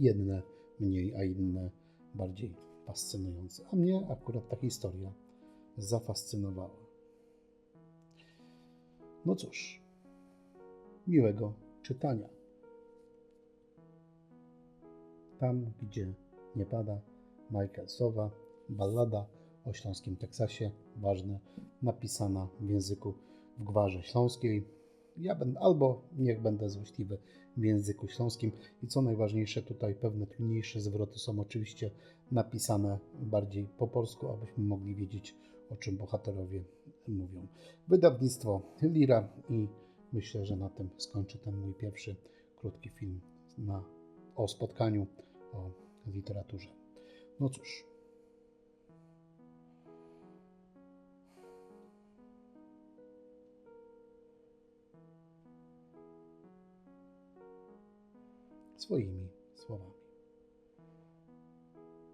Jedne mniej, a inne bardziej fascynujące. A mnie akurat ta historia zafascynowała. No cóż, miłego czytania. Tam, gdzie nie pada, Michael Sowa, ballada o śląskim Teksasie, ważne, napisana w języku w gwarze śląskiej. Ja będę, albo niech będę złośliwy w języku śląskim i co najważniejsze, tutaj pewne trudniejsze zwroty są oczywiście napisane bardziej po polsku, abyśmy mogli wiedzieć, o czym bohaterowie mówią. Wydawnictwo Lira i myślę, że na tym skończę ten mój pierwszy krótki film na, o spotkaniu, o literaturze. No cóż. Swoimi słowami.